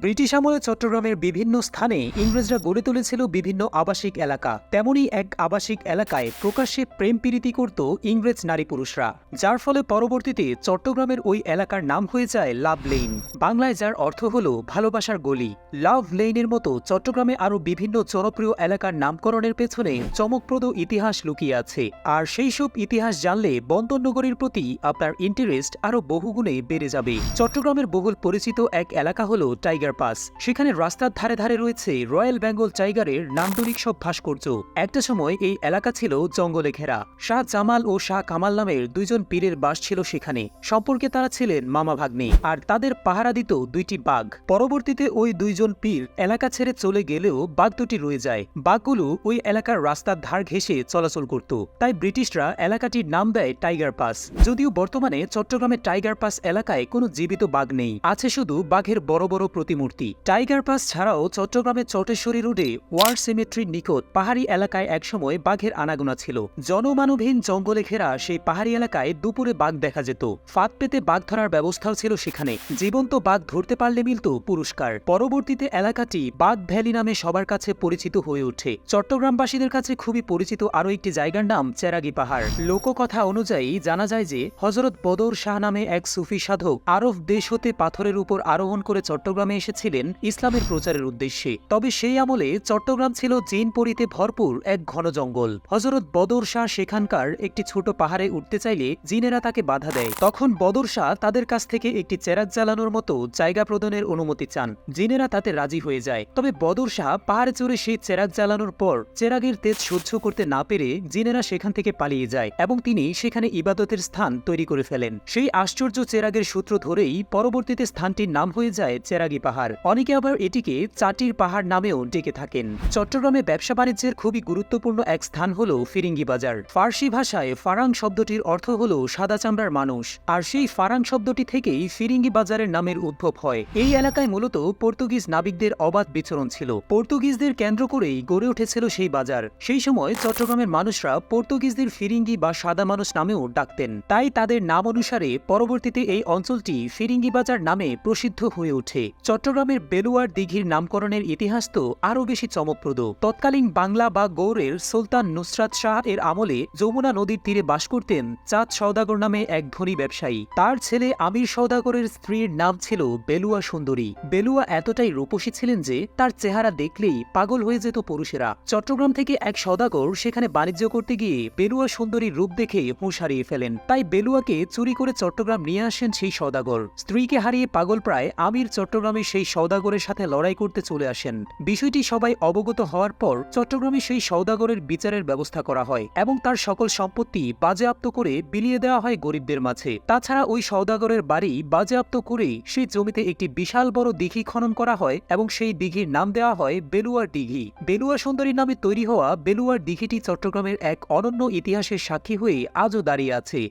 British আমলে চট্টগ্রামের বিভিন্ন স্থানে ইংরেজরা গড়ে তুলেছিল বিভিন্ন আবাসিক এলাকা। তেমনই এক আবাসিক এলাকায় প্রকাশ্যে প্রেম প্রীতি করত ইংরেজ নারী পুরুষরা। যার ফলে পরবর্তীতে চট্টগ্রামের ওই এলাকার নাম হয়ে যায় লাভ লেইন। বাংলায় যার অর্থ হল ভালোবাসার গলি। লাভ লেইনের মতো চট্টগ্রামে আরও বিভিন্ন জনপ্রিয় এলাকার নামকরণের পেছনে চমকপ্রদ ইতিহাস লুকিয়ে আছে। আর সেই সব ইতিহাস জানলে বন্দর নগরীর প্রতি আপনার ইন্টারেস্ট আরও বহুগুণে বেড়ে যাবে। চট্টগ্রামের বহুল পরিচিত এক এলাকা হল টাইগার পাস। সেখানে রাস্তার ধারে ধারে রয়েছে রয়্যাল বেঙ্গল টাইগারের নান্দনিক সব ভাস্কর্য। একটা সময় এই এলাকা ছিল জঙ্গলে ঘেরা। শাহ জামাল ও শাহ কামাল নামের দুইজন পীরের বাস ছিল সেখানে। সম্পর্কে তারা ছিলেন মামা ভাগ্নে। আর তাদের পাহারা দিত দুইটি বাঘ। পরবর্তীতে ওই দুইজন পীর এলাকা ছেড়ে চলে গেলেও বাঘ দুটি রয়ে যায়। বাঘগুলো ওই এলাকার রাস্তার ধার ঘেঁষে চলাচল করত। তাই ব্রিটিশরা এলাকাটির নাম দেয় টাইগার পাস। যদিও বর্তমানে চট্টগ্রামের টাইগার পাস এলাকায় কোনো জীবিত বাঘ নেই। আছে শুধু বাঘের বড় বড় প্রতিমূর্তি টাইগার পাস ছাড়াও চট্টগ্রামের চটেশ্বরী রোডে ওয়ার সিমেট্রির নিকট পাহাড়ি এলাকায় একসময় বাঘের আনাগোনা ছিল। জনমানবহীন জঙ্গলে ঘেরা সেই পাহাড়ি এলাকায় দুপুরে বাঘ দেখা যেত। ফাঁদ পেতে বাঘ ধরার ব্যবস্থাও ছিল সেখানে। জীবন্ত বাঘ ধরতে পারলে মিলত পুরস্কার। পরবর্তীতে এলাকাটি বাঘ ভ্যালি নামে সবার কাছে পরিচিত হয়ে ওঠে। চট্টগ্রামবাসীদের কাছে খুবই পরিচিত আরও একটি জায়গার নাম চেরাগি পাহাড়। লোককথা অনুযায়ী জানা যায় যে, হজরত বদর শাহ নামে এক সুফি সাধক আরব দেশ হতে পাথরের উপর আরোহণ করে চট্টগ্রামে এসেছিলেন ইসলামের প্রচারের উদ্দেশ্যে। তবে সেই আমলে চট্টগ্রাম ছিল জিন পরিতে ভরপুর এক ঘন জঙ্গল। হজরত বদর শাহ সেখানকার একটি ছোট পাহাড়ে উঠতে চাইলে জিনেরা তাকে বাধা দেয়। তখন বদর শাহ তাদের কাছ থেকে একটি চেরাগ জ্বালানোর মতো জায়গা প্রদানের অনুমতি চান। জিনেরা তাতে রাজি হয়ে যায়। তবে বদর শাহ পাহাড়ে চড়ে সেই চেরাগ জ্বালানোর পর চেরাগের তেজ সহ্য করতে না পেরে জিনেরা সেখান থেকে পালিয়ে যায় এবং তিনি সেখানে ইবাদতের স্থান তৈরি করে ফেলেন। সেই আশ্চর্য চেরাগের সূত্র ধরেই পরবর্তীতে স্থানটির নাম হয়ে যায় চেরাগি পাহাড়। অনেকে আবার এটিকে চাটির পাহাড় নামেও ডেকে থাকেন। চট্টগ্রামে ব্যবসা বাণিজ্যের খুবই গুরুত্বপূর্ণ এক স্থান হল ফিরিঙ্গি বাজার। ফার্সি ভাষায় ফারাং শব্দটির অর্থ হল সাদা চামড়ার মানুষ। আর সেই ফারাং শব্দটি থেকেই ফিরিঙ্গি বাজারের নামের উদ্ভব হয়। এই এলাকায় মূলত পর্তুগিজ নাবিকদের অবাধ বিচরণ ছিল। পর্তুগিজদের কেন্দ্র করেই গড়ে উঠেছিল সেই বাজার। সেই সময় চট্টগ্রামের মানুষরা পর্তুগিজদের ফিরিঙ্গি বা সাদা মানুষ নামেও ডাকতেন। তাই তাদের নাম অনুসারে পরবর্তীতে এই অঞ্চলটি ফিরিঙ্গি বাজার নামে প্রসিদ্ধ হয়ে ওঠে। চট্টগ্রামের বেলুয়ার দিঘির নামকরণের ইতিহাস তো আরও বেশি চমকপ্রদ। তৎকালীন বাংলা বা গৌড়ের সুলতান নুসরাত শাহ এর আমলে যমুনা নদীর তীরে বাস করতেন চাঁদ সওদাগর নামে এক ধনী ব্যবসায়ী। তার ছেলে আমির সৌদাগরের স্ত্রীর নাম ছিল বেলুয়া সুন্দরী। বেলুয়া এতটাই রূপসী ছিলেন যে তার চেহারা দেখলেই পাগল হয়ে যেত পুরুষেরা। চট্টগ্রাম থেকে এক সওদাগর সেখানে বাণিজ্য করতে গিয়ে বেলুয়া সুন্দরীর রূপ দেখে হুঁশ হারিয়ে ফেলেন। তাই বেলুয়াকে চুরি করে চট্টগ্রাম নিয়ে আসেন সেই সওদাগর। স্ত্রীকে হারিয়ে পাগল প্রায় আমির চট্টগ্রামে সেই সওদাগরের সাথে লড়াই করতে চলে আসেন। বিষয়টি সবাই অবগত হওয়ার পর চট্টগ্রামে সেই সওদাগরের বিচারের ব্যবস্থা করা হয় এবং তার সকল সম্পত্তি বাজেয়াপ্ত করে বিলিয়ে দেওয়া হয় গরিবদের মাঝে। তাছাড়া ওই সওদাগরের বাড়ি বাজেয়াপ্ত করে সেই জমিতে একটি বিশাল বড় দিঘি খনন করা হয় এবং সেই দিঘির নাম দেওয়া হয় বেলুয়ার দিঘি। বেলুয়া সুন্দরীর নামে তৈরি হওয়া বেলুয়ার দিঘিটি চট্টগ্রামের এক অনন্য ইতিহাসের সাক্ষী হয়ে আজও দাঁড়িয়ে আছে।